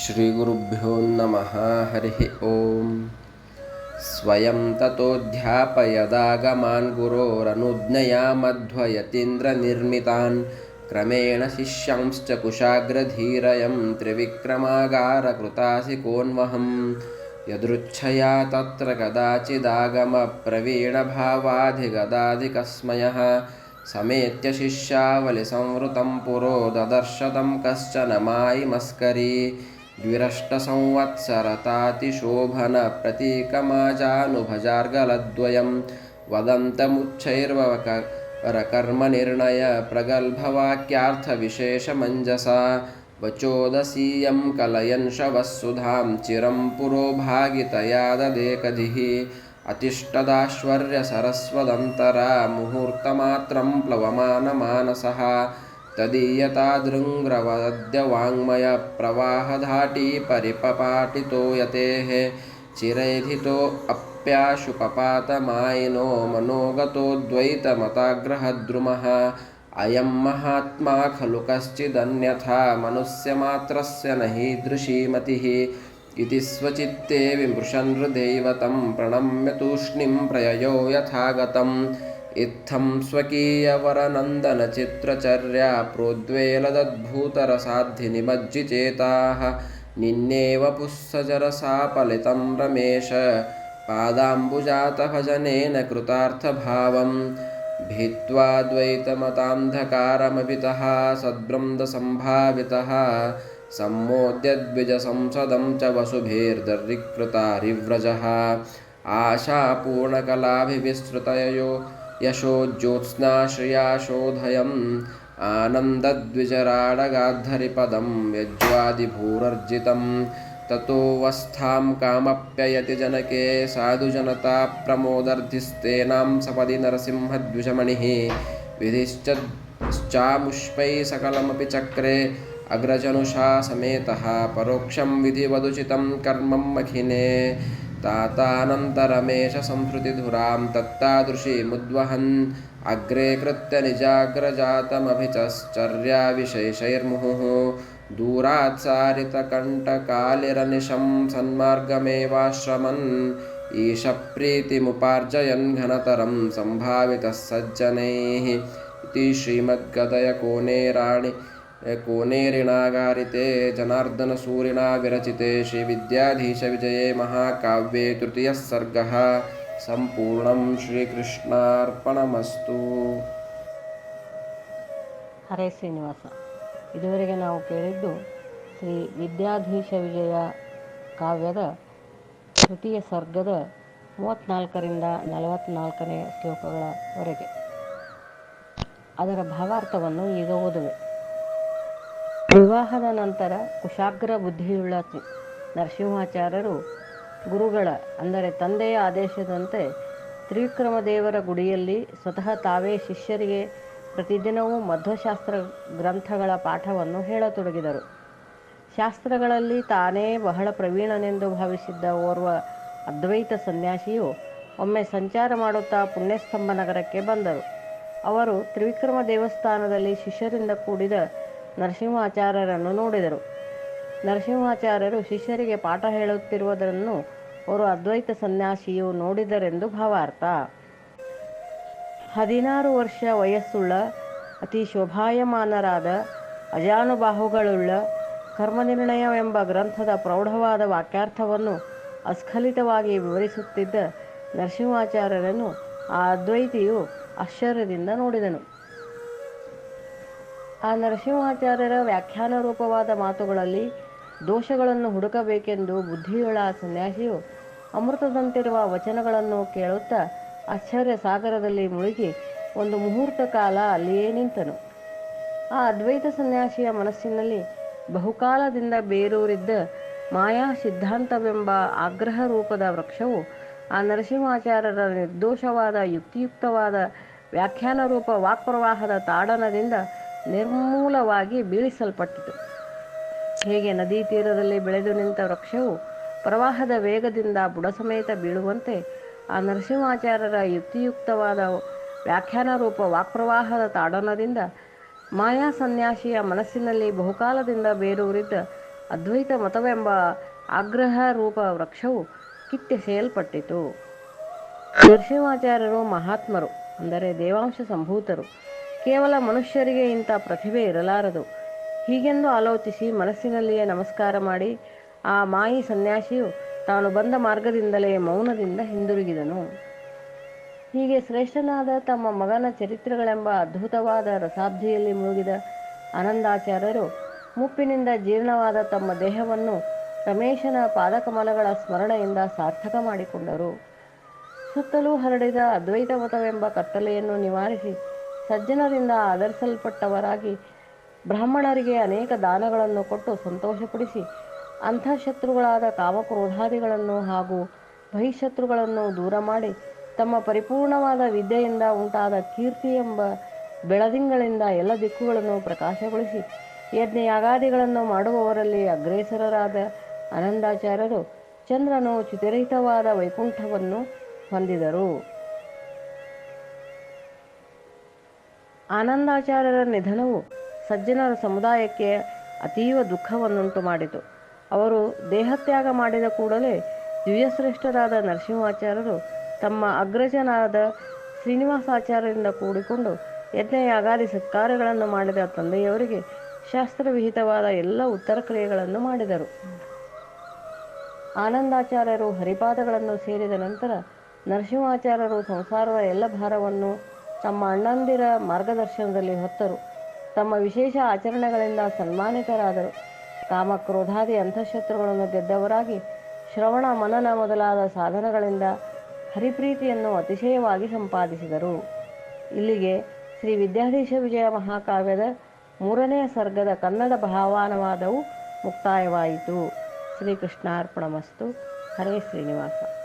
श्रीगुरुभ्यो नमः हरिः ॐ स्वयं ततोऽध्यापयदागमान् गुरोरनुज्ञया मध्वयतीन्द्रनिर्मितान् क्रमेण शिष्यांश्च कुशाग्रधीरयं त्रिविक्रमागारकृतासिकोन्वहं। यदृच्छया तत्र कदाचिदागमप्रवीणभावाधिगदाधिकस्मयः समेत्य शिष्यावलिसंवृतं पुरो ददर्श तं कश्चन मायिमस्करी द्विरष्टसंवत्सरतातिशोभनप्रतीकमाजानुभजार्गलद्वयं वदन्तमुच्चैर्वरकर्मनिर्णय प्रगल्भवाक्यार्थविशेषमञ्जसा वचोदसीयं कलयन् शवस्सुधां चिरं पुरोभागितया ददेकधिः अतिष्ठदाश्वर्यसरस्वदन्तरा मुहूर्तमात्रं प्लवमानमानसः तदीयतादृङ्ग्रवद्यवाङ्मयप्रवाहधाटी परिपपाटितो यतेः चिरैधितोऽप्याशुपपातमायिनो मनोगतोऽद्वैतमताग्रहद्रुमः अयं महात्मा खलु कश्चिदन्यथा मनुष्यमात्रस्य न हीदृशी मतिः इति स्वचित्ते विमृशन् हृदैवतं प्रणम्य तूष्णीं प्रययो यथागतम् इत्थं स्वकीयवरनन्दनचित्रचर्या प्रोद्वेलदद्भूतरसाद्धिनिमज्जिचेताः। निन्नेव पुःसजरसापलितं रमेश। पादाम्बुजातभजनेन कृतार्थभावं। भित्त्वा द्वैतमतान्धकारमभितः सद्ब्रन्दसम्भावितः सम्मोद्य द्विजसंसदं च वसुभिर्दरीकृतारिव्रजः आशापूर्णकलाभिविस्तृतयो यशोज्योत्स्नाश्रियाशोधयम् आनन्दद्विजराडगाद्धरिपदं यज्वादिभूरर्जितं ततोऽवस्थां कामप्ययति जनके साधुजनता प्रमोदर्धिस्तेनां सपदि नरसिंहद्विजमणिः विधिश्च श्चामुष्पैः सकलमपि चक्रे अग्रजनुषा समेतः परोक्षं विधिवदुचितं कर्मं मखिने तातानन्तरमेष संहृतिधुरां तत्तादृशीमुद्वहन् अग्रे कृत्य निजाग्रजातमभिचश्चर्याविशेषैर्मुहुः दूरात् सारितकण्टकालिरनिशं सन्मार्गमेवाश्रमन् ईशप्रीतिमुपार्जयन् घनतरं सम्भावितः सज्जनैः। इति श्रीमद्गदयकोनेराणि कोनेरिणागारिते जनार्दनसूरिणा विरचिते श्रीविद्याधीशविजये महाकाव्ये तृतीयः सर्गः सम्पूर्णं ಶ್ರೀಕೃಷ್ಣಾರ್ಪಣಮಸ್ತು ಹರೇ ಶ್ರೀನಿವಾಸ ಇದುವರೆಗೆ ನಾವು ಕೇಳಿದ್ದು ಶ್ರೀ ವಿದ್ಯಾಧೀಶ ವಿಜಯ ಕಾವ್ಯದ ತೃತೀಯ ಸರ್ಗದ ಮೂವತ್ತ್ನಾಲ್ಕರಿಂದ ನಲವತ್ತ್ನಾಲ್ಕನೇ ಶ್ಲೋಕಗಳವರೆಗೆ ಅದರ ಭಾವಾರ್ಥವನ್ನು ಈಗ ಓದುವೆ ವಿವಾಹದ ನಂತರ ಕುಶಾಗ್ರ ಬುದ್ಧಿಯುಳ್ಳ ನರಸಿಂಹಾಚಾರ್ಯರು ಗುರುಗಳ, ಅಂದರೆ ತಂದೆಯ ಆದೇಶದಂತೆ ತ್ರಿವಿಕ್ರಮದೇವರ ಗುಡಿಯಲ್ಲಿ ಸ್ವತಃ ತಾವೇ ಶಿಷ್ಯರಿಗೆ ಪ್ರತಿದಿನವೂ ಮಧ್ವಶಾಸ್ತ್ರ ಗ್ರಂಥಗಳ ಪಾಠವನ್ನು ಹೇಳತೊಡಗಿದರು. ಶಾಸ್ತ್ರಗಳಲ್ಲಿ ತಾನೇ ಬಹಳ ಪ್ರವೀಣನೆಂದು ಭಾವಿಸಿದ್ದ ಓರ್ವ ಅದ್ವೈತ ಸನ್ಯಾಸಿಯು ಒಮ್ಮೆ ಸಂಚಾರ ಮಾಡುತ್ತಾ ಪುಣ್ಯಸ್ತಂಭ ನಗರಕ್ಕೆ ಬಂದರು. ಅವರು ತ್ರಿವಿಕ್ರಮ ದೇವಸ್ಥಾನದಲ್ಲಿ ಶಿಷ್ಯರಿಂದ ಕೂಡಿದ ನರಸಿಂಹಾಚಾರ್ಯರನ್ನು ನೋಡಿದರು. ನರಸಿಂಹಾಚಾರ್ಯರು ಶಿಷ್ಯರಿಗೆ ಪಾಠ ಹೇಳುತ್ತಿರುವುದನ್ನು ಅವರು ಅದ್ವೈತ ಸನ್ಯಾಸಿಯು ನೋಡಿದರೆಂದು ಭಾವಾರ್ಥ. ಹದಿನಾರು ವರ್ಷ ವಯಸ್ಸುಳ್ಳ, ಅತಿ ಶೋಭಾಯಮಾನರಾದ, ಅಜಾನುಬಾಹುಗಳುಳ್ಳ, ಕರ್ಮನಿರ್ಣಯವೆಂಬ ಗ್ರಂಥದ ಪ್ರೌಢವಾದ ವಾಕ್ಯಾರ್ಥವನ್ನು ಅಸ್ಖಲಿತವಾಗಿ ವಿವರಿಸುತ್ತಿದ್ದ ನರಸಿಂಹಾಚಾರ್ಯರನ್ನು ಆ ಅದ್ವೈತಿಯು ಆಶ್ಚರ್ಯದಿಂದ ನೋಡಿದನು. ಆ ನರಸಿಂಹಾಚಾರ್ಯರ ವ್ಯಾಖ್ಯಾನ ರೂಪವಾದ ಮಾತುಗಳಲ್ಲಿ ದೋಷಗಳನ್ನು ಹುಡುಕಬೇಕೆಂದು ಬುದ್ಧಿಯುಳ್ಳ ಸನ್ಯಾಸಿಯು ಅಮೃತದಂತಿರುವ ವಚನಗಳನ್ನು ಕೇಳುತ್ತಾ ಆಶ್ಚರ್ಯ ಸಾಗರದಲ್ಲಿ ಮುಳುಗಿ ಒಂದು ಮುಹೂರ್ತ ಕಾಲ ಅಲ್ಲಿಯೇ ನಿಂತನು. ಆ ಅದ್ವೈತ ಸನ್ಯಾಸಿಯ ಮನಸ್ಸಿನಲ್ಲಿ ಬಹುಕಾಲದಿಂದ ಬೇರೂರಿದ್ದ ಮಾಯಾ ಸಿದ್ಧಾಂತವೆಂಬ ಆಗ್ರಹ ರೂಪದ ವೃಕ್ಷವು ಆ ನರಸಿಂಹಾಚಾರ್ಯರ ನಿರ್ದೋಷವಾದ ಯುಕ್ತಿಯುಕ್ತವಾದ ವ್ಯಾಖ್ಯಾನ ರೂಪ ವಾಕ್ಪ್ರವಾಹದ ತಾಡನದಿಂದ ನಿರ್ಮೂಲವಾಗಿ ಬೀಳಿಸಲ್ಪಟ್ಟಿತು. ಹೇಗೆ ನದಿ ತೀರದಲ್ಲಿ ಬೆಳೆದು ನಿಂತ ವೃಕ್ಷವು ಪ್ರವಾಹದ ವೇಗದಿಂದ ಬುಡಸಮೇತ ಬೀಳುವಂತೆ ಆ ನರಸಿಂಹಾಚಾರ್ಯರ ಯುಕ್ತಿಯುಕ್ತವಾದ ವ್ಯಾಖ್ಯಾನ ರೂಪ ವಾಕ್ಪ್ರವಾಹದ ತಾಡನದಿಂದ ಮಾಯಾ ಸನ್ಯಾಸಿಯ ಮನಸ್ಸಿನಲ್ಲಿ ಬಹುಕಾಲದಿಂದ ಬೇರೂರಿದ್ದ ಅದ್ವೈತ ಮತವೆಂಬ ಆಗ್ರಹ ರೂಪ ವೃಕ್ಷವು ಕಿತ್ತೆಸೆಯಲ್ಪಟ್ಟಿತು. ನರಸಿಂಹಾಚಾರ್ಯರು ಮಹಾತ್ಮರು, ಅಂದರೆ ದೇವಾಂಶ ಸಂಭೂತರು. ಕೇವಲ ಮನುಷ್ಯರಿಗೆ ಇಂಥ ಪ್ರತಿಭೆ ಇರಲಾರದು. ಹೀಗೆಂದು ಆಲೋಚಿಸಿ ಮನಸ್ಸಿನಲ್ಲಿಯೇ ನಮಸ್ಕಾರ ಮಾಡಿ ಆ ಮಾಯಿ ಸನ್ಯಾಸಿಯು ತಾನು ಬಂದ ಮಾರ್ಗದಿಂದಲೇ ಮೌನದಿಂದ ಹಿಂದಿರುಗಿದನು. ಹೀಗೆ ಶ್ರೇಷ್ಠನಾದ ತಮ್ಮ ಮಗನ ಚರಿತ್ರೆಗಳೆಂಬ ಅದ್ಭುತವಾದ ರಸಾಬ್ಧಿಯಲ್ಲಿ ಮುಳುಗಿದ ಆನಂದಾಚಾರ್ಯರು ಮುಪ್ಪಿನಿಂದ ಜೀರ್ಣವಾದ ತಮ್ಮ ದೇಹವನ್ನು ರಮೇಶನ ಪಾದಕಮಲಗಳ ಸ್ಮರಣೆಯಿಂದ ಸಾರ್ಥಕ ಮಾಡಿಕೊಂಡರು. ಸುತ್ತಲೂ ಹರಡಿದ ಅದ್ವೈತ ಮತವೆಂಬ ಕತ್ತಲೆಯನ್ನು ನಿವಾರಿಸಿ ಸಜ್ಜನರಿಂದ ಆಧರಿಸಲ್ಪಟ್ಟವರಾಗಿ ಬ್ರಾಹ್ಮಣರಿಗೆ ಅನೇಕ ದಾನಗಳನ್ನು ಕೊಟ್ಟು ಸಂತೋಷಪಡಿಸಿ ಅಂತಃಶತ್ರುಗಳಾದ ಕಾಮಕ್ರೋಧಾದಿಗಳನ್ನು ಹಾಗೂ ಬಹಿಶತ್ರುಗಳನ್ನು ದೂರ ಮಾಡಿ ತಮ್ಮ ಪರಿಪೂರ್ಣವಾದ ವಿದ್ಯೆಯಿಂದ ಉಂಟಾದ ಕೀರ್ತಿ ಎಂಬ ಬೆಳದಿಂಗಳಿಂದ ಎಲ್ಲ ದಿಕ್ಕುಗಳನ್ನು ಪ್ರಕಾಶಗೊಳಿಸಿ ಯಜ್ಞಯಾಗಾದಿಗಳನ್ನು ಮಾಡುವವರಲ್ಲಿ ಅಗ್ರೇಸರರಾದ ಆನಂದಾಚಾರ್ಯರು ಚಂದ್ರನು ಚಿತಿರಹಿತವಾದ ವೈಕುಂಠವನ್ನು ಹೊಂದಿದರು. ಆನಂದಾಚಾರ್ಯರ ನಿಧನವು ಸಜ್ಜನರ ಸಮುದಾಯಕ್ಕೆ ಅತೀವ ದುಃಖವನ್ನುಂಟು ಮಾಡಿತು. ಅವರು ದೇಹತ್ಯಾಗ ಮಾಡಿದ ಕೂಡಲೇ ದಿವ್ಯಶ್ರೇಷ್ಠರಾದ ನರಸಿಂಹಾಚಾರ್ಯರು ತಮ್ಮ ಅಗ್ರಜನಾದ ಶ್ರೀನಿವಾಸಾಚಾರ್ಯರಿಂದ ಕೂಡಿಕೊಂಡು ಯಜ್ಞಯಾಗಾದಿ ಸತ್ಕಾರಗಳನ್ನು ಮಾಡಿದ ತಂದೆಯವರಿಗೆ ಶಾಸ್ತ್ರವಿಹಿತವಾದ ಎಲ್ಲ ಉತ್ತರ ಕ್ರಿಯೆಗಳನ್ನು ಮಾಡಿದರು. ಆನಂದಾಚಾರ್ಯರು ಹರಿಪಾದಗಳನ್ನು ಸೇರಿದ ನಂತರ ನರಸಿಂಹಾಚಾರ್ಯರು ಸಂಸಾರದ ಎಲ್ಲ ಭಾರವನ್ನು ತಮ್ಮ ಅಣ್ಣಂದಿರ ಮಾರ್ಗದರ್ಶನದಲ್ಲಿ ಹೊತ್ತರು. ತಮ್ಮ ವಿಶೇಷ ಆಚರಣೆಗಳಿಂದ ಸನ್ಮಾನಿತರಾದರು. ಕಾಮಕ್ರೋಧಾದಿ ಅಂತಃಶತ್ರುಗಳನ್ನು ಗೆದ್ದವರಾಗಿ ಶ್ರವಣ ಮನನ ಮೊದಲಾದ ಸಾಧನಗಳಿಂದ ಹರಿಪ್ರೀತಿಯನ್ನು ಅತಿಶಯವಾಗಿ ಸಂಪಾದಿಸಿದರು. ಇಲ್ಲಿಗೆ ಶ್ರೀ ವಿದ್ಯಾಧೀಶ ವಿಜಯ ಮಹಾಕಾವ್ಯದ ಮೂರನೆಯ ಸರ್ಗದ ಕನ್ನಡ ಭಾವಾನುವಾದವು ಮುಕ್ತಾಯವಾಯಿತು. ಶ್ರೀಕೃಷ್ಣಾರ್ಪಣಮಸ್ತು. ಹರೇ ಶ್ರೀನಿವಾಸ.